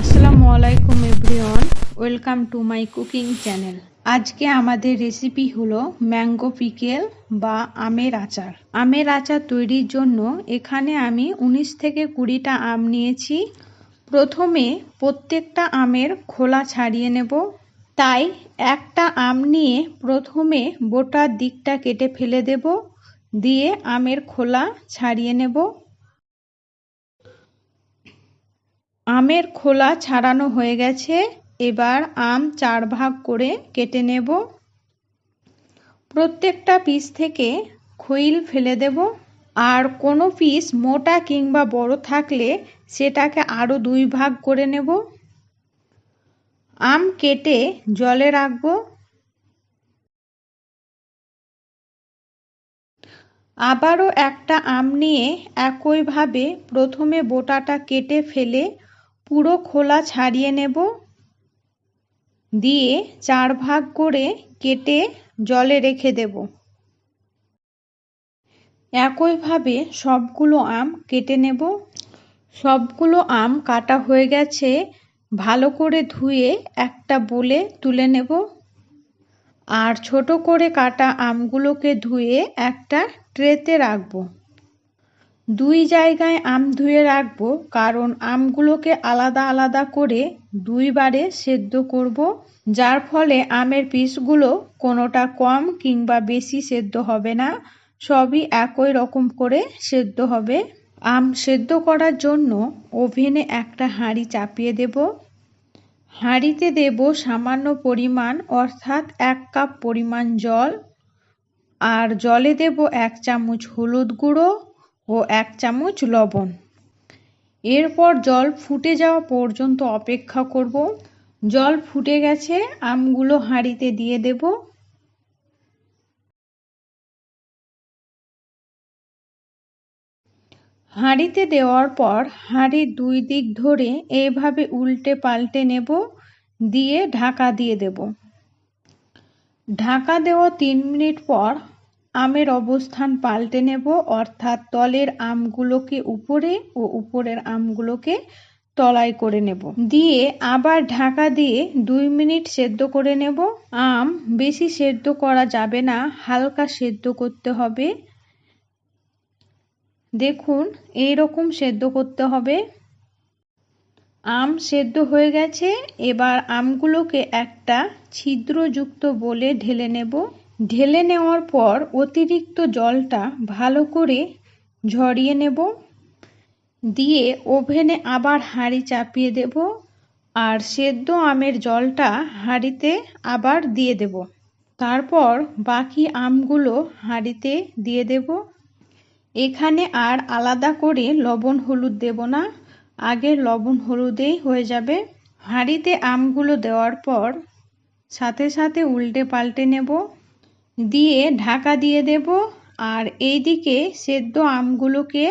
আসসালামু আলাইকুম everyone, welcome to my cooking channel. আজকে আমাদের রেসিপি হলো ম্যাঙ্গো পিকেল বা আমের আচার। আমের আচার তৈরির জন্য এখানে আমি উনিশ থেকে কুড়িটা আম নিয়েছি। প্রথমে প্রত্যেকটা আমের খোলা ছাড়িয়ে নেব। তাই একটা আম নিয়ে প্রথমে বোটার দিকটা কেটে ফেলে দেব। দিয়ে আমের খোলা ছাড়িয়ে নেব। আমের খোলা ছাড়ানো হয়ে গেছে। এবার আম চার ভাগ করে কেটে নেব। প্রত্যেকটা পিস থেকে খইল ফেলে দেব। আর কোনো পিস মোটা কিংবা বড় থাকলে সেটাকে আরও দুই ভাগ করে নেব। আম কেটে জলে রাখব। আবারও একটা আম নিয়ে একইভাবে প্রথমে বোটাটা কেটে ফেলে পুরো খোলা ছাড়িয়ে নেব। দিয়ে চার ভাগ করে কেটে জলে রেখে দেব। একইভাবে সবগুলো আম কেটে নেব। সবগুলো আম কাটা হয়ে গেছে। ভালো করে ধুয়ে একটা বলে তুলে নেব। আর ছোট করে কাটা আমগুলোকে ধুয়ে একটা ট্রেতে রাখব। দুই জায়গায় আম ধুয়ে রাখব, কারণ আমগুলোকে আলাদা আলাদা করে দুইবারে সেদ্ধ করব, যার ফলে আমের পিসগুলো কোনোটা কম কিংবা বেশি সেদ্ধ হবে না, সবই একই রকম করে সেদ্ধ হবে। আম সেদ্ধ করার জন্য ওভেনে একটা হাঁড়ি চাপিয়ে দেব। হাঁড়িতে দেব সামান্য পরিমাণ, অর্থাৎ এক কাপ পরিমাণ জল, আর জলে দেব এক চামচ হলুদ গুঁড়ো ও এক চামচ লবণ। এরপর জল ফুটে যাওয়া পর্যন্ত অপেক্ষা করব। জল ফুটে গেছে, আমগুলো হাঁড়িতে দিয়ে দেব। হাঁড়িতে দেওয়ার পর হাঁড়ির দুই দিক ধরে এইভাবে উল্টে পাল্টে নেব, দিয়ে ঢাকা দিয়ে দেব। ঢাকা দেওয়া তিন মিনিট পর আমের অবস্থান পাল্টে নেব, অর্থাৎ তলের আমগুলোকে উপরে ও উপরের আমগুলোকে তলায় করে নেব। দিয়ে আবার ঢাকা দিয়ে দুই মিনিট সেদ্ধ করে নেব। আম বেশি সেদ্ধ করা যাবে না, হালকা সেদ্ধ করতে হবে। দেখুন এই রকম সেদ্ধ করতে হবে। আম সেদ্ধ হয়ে গেছে, এবার আমগুলোকে একটা ছিদ্রযুক্ত বলে ঢেলে নেব। ঢেলে নেওয়ার পর অতিরিক্ত জলটা ভালো করে ঝরিয়ে নেব। দিয়ে ওভেনে আবার হাঁড়ি চাপিয়ে দেব আর সেদ্ধ আমের জলটা হাঁড়িতে আবার দিয়ে দেব। তারপর বাকি আমগুলো হাঁড়িতে দিয়ে দেব। এখানে আর আলাদা করে লবণ হলুদ দেব না আগের লবণ হলুদেই হয়ে যাবে। হাঁড়িতে আমগুলো দেওয়ার পর সাথে সাথে উল্টে পাল্টে নেব। দিয়ে ঢাকা দিয়ে দেব। আর এইদিকে সেদ্ধ আমগুলোকে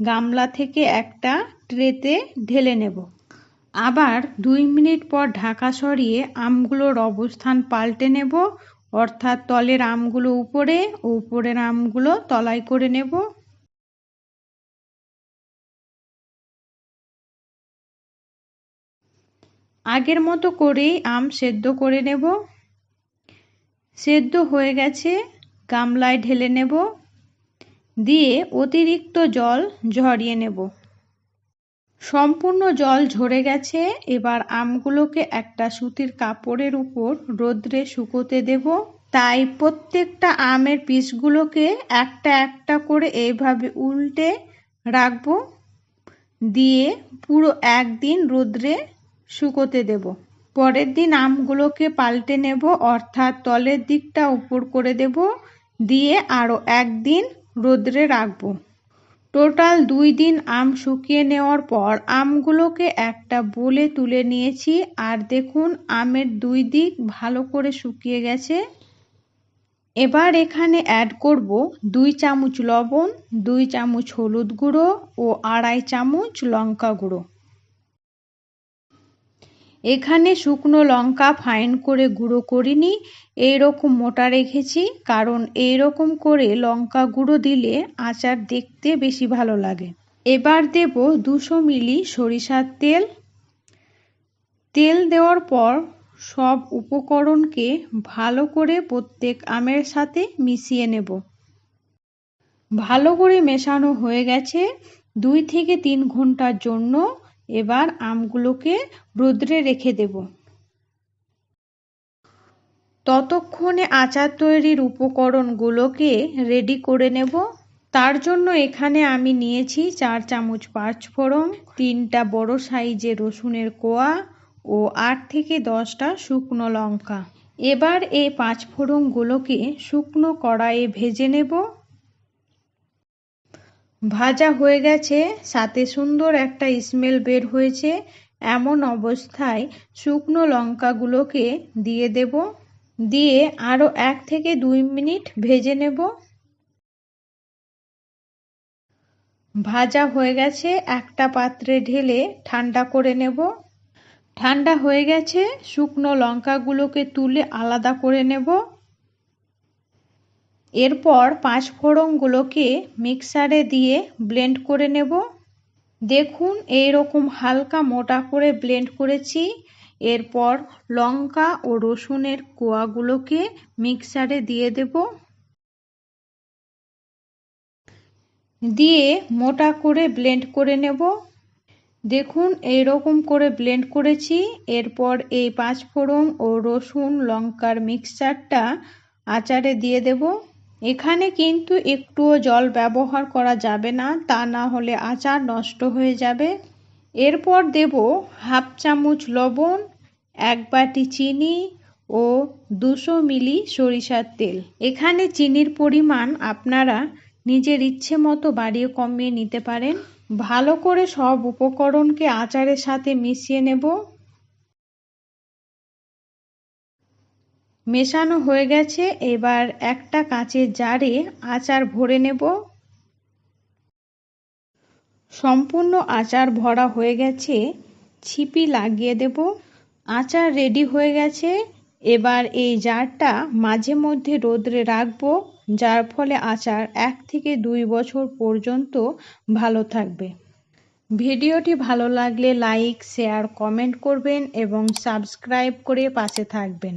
গামলা থেকে একটা ট্রেতে ঢেলে নেব। আবার দুই মিনিট পর ঢাকা সরিয়ে আমগুলোর অবস্থান পাল্টে নেব। অর্থাৎ তলের আমগুলো উপরে, উপরের আমগুলো তলায় করে নেব। আগের মতো করেই আম সেদ্ধ করে নেব। সেদ্ধ হয়ে গেছে, গামলায় ঢেলে নেব, দিয়ে অতিরিক্ত জল ঝরিয়ে নেব। সম্পূর্ণ জল ঝরে গেছে, এবার আমগুলোকে একটা সুতির কাপড়ের উপর রোদ্রে শুকোতে দেব। তাই প্রত্যেকটা আমের পিসগুলোকে একটা একটা করে এইভাবে উল্টে রাখব, দিয়ে পুরো একদিন রোদ্রে শুকোতে দেব। পরের দিন আমগুলোকে পাল্টে নেব, অর্থাৎ তলের দিকটা উপর করে দেব, দিয়ে আরও একদিন রোদ্রে রাখব। টোটাল দুই দিন আম শুকিয়ে নেওয়ার পর আমগুলোকে একটা বলে তুলে নিয়েছি, আর দেখুন আমের দুই দিক ভালো করে শুকিয়ে গেছে। এবার এখানে অ্যাড করব দুই চামচ লবণ, দুই চামচ হলুদ গুঁড়ো ও আড়াই চামচ লঙ্কা গুঁড়ো। এখানে শুকনো লঙ্কা ফাইন করে গুঁড়ো করিনি, এইরকম মোটা রেখেছি, কারণ এইরকম করে লঙ্কা গুঁড়ো দিলে আচার দেখতে বেশি ভালো লাগে। এবার দেব দুশো মিলি সরিষার তেল। তেল দেওয়ার পর সব উপকরণকে ভালো করে প্রত্যেক আমের সাথে মিশিয়ে নেব। ভালো করে মেশানো হয়ে গেছে। দুই থেকে তিন ঘণ্টার জন্য এবার আমগুলোকে রোদ্রে রেখে দেব। ততক্ষণে আচার তৈরির উপকরণগুলোকে রেডি করে নেব। তার জন্য এখানে আমি নিয়েছি চার চামচ পাঁচফোড়ন তিনটা বড় সাইজের রসুনের কোয়া ও আট থেকে দশটা শুকনো লঙ্কা। এবার এই পাঁচফোড়নগুলোকে শুকনো কড়াইয়ে ভেজে নেব। ভাজা হয়ে গেছে, সাথে সুন্দর একটা স্মেল বের হয়েছে। এমন অবস্থায় শুকনো লঙ্কাগুলোকে দিয়ে দেব। দিয়ে আরও এক থেকে দুই মিনিট ভেজে নেব। ভাজা হয়ে গেছে, একটা পাত্রে ঢেলে ঠান্ডা করে নেব। ঠান্ডা হয়ে গেছে, শুকনো লঙ্কাগুলোকে তুলে আলাদা করে নেব। এরপর পাঁচ ফোড়নগুলোকে মিক্সারে দিয়ে ব্লেন্ড করে নেব। দেখুন এই রকম হালকা মোটা করে ব্লেন্ড করেছি। এরপর লঙ্কা ও রসুনের কোয়াগুলোকে মিক্সারে দিয়ে দেব। দিয়ে মোটা করে ব্লেন্ড করে নেব। দেখুন এই রকম করে ব্লেন্ড করেছি। এরপর এই পাঁচ ফোড়ন ও রসুন লঙ্কার মিক্সচারটা আচারে দিয়ে দেব। এখানে কিন্তু একটুও জল ব্যবহার করা যাবে না, তা না হলে আচার নষ্ট হয়ে যাবে। এরপর দেব হাফ চামচ লবণ, এক বাটি চিনি ও দুশো মিলি সরিষার তেল। এখানে চিনির পরিমাণ আপনারা নিজের ইচ্ছে মতো বাড়িয়ে কমিয়ে নিতে পারেন। ভালো করে সব উপকরণকে আচারের সাথে মিশিয়ে নেব। মেশানো হয়ে গেছে, এবার একটা কাঁচের জারে আচার ভরে নেব। সম্পূর্ণ আচার ভরা হয়ে গেছে, ছিপি লাগিয়ে দেব। আচার রেডি হয়ে গেছে, এবার এই জারটা মাঝে মধ্যে রোদ্রে রাখব, যার ফলে আচার এক থেকে দুই বছর পর্যন্ত ভালো থাকবে। ভিডিওটি ভালো লাগলে লাইক, শেয়ার, কমেন্ট করবেন এবং সাবস্ক্রাইব করে পাশে থাকবেন।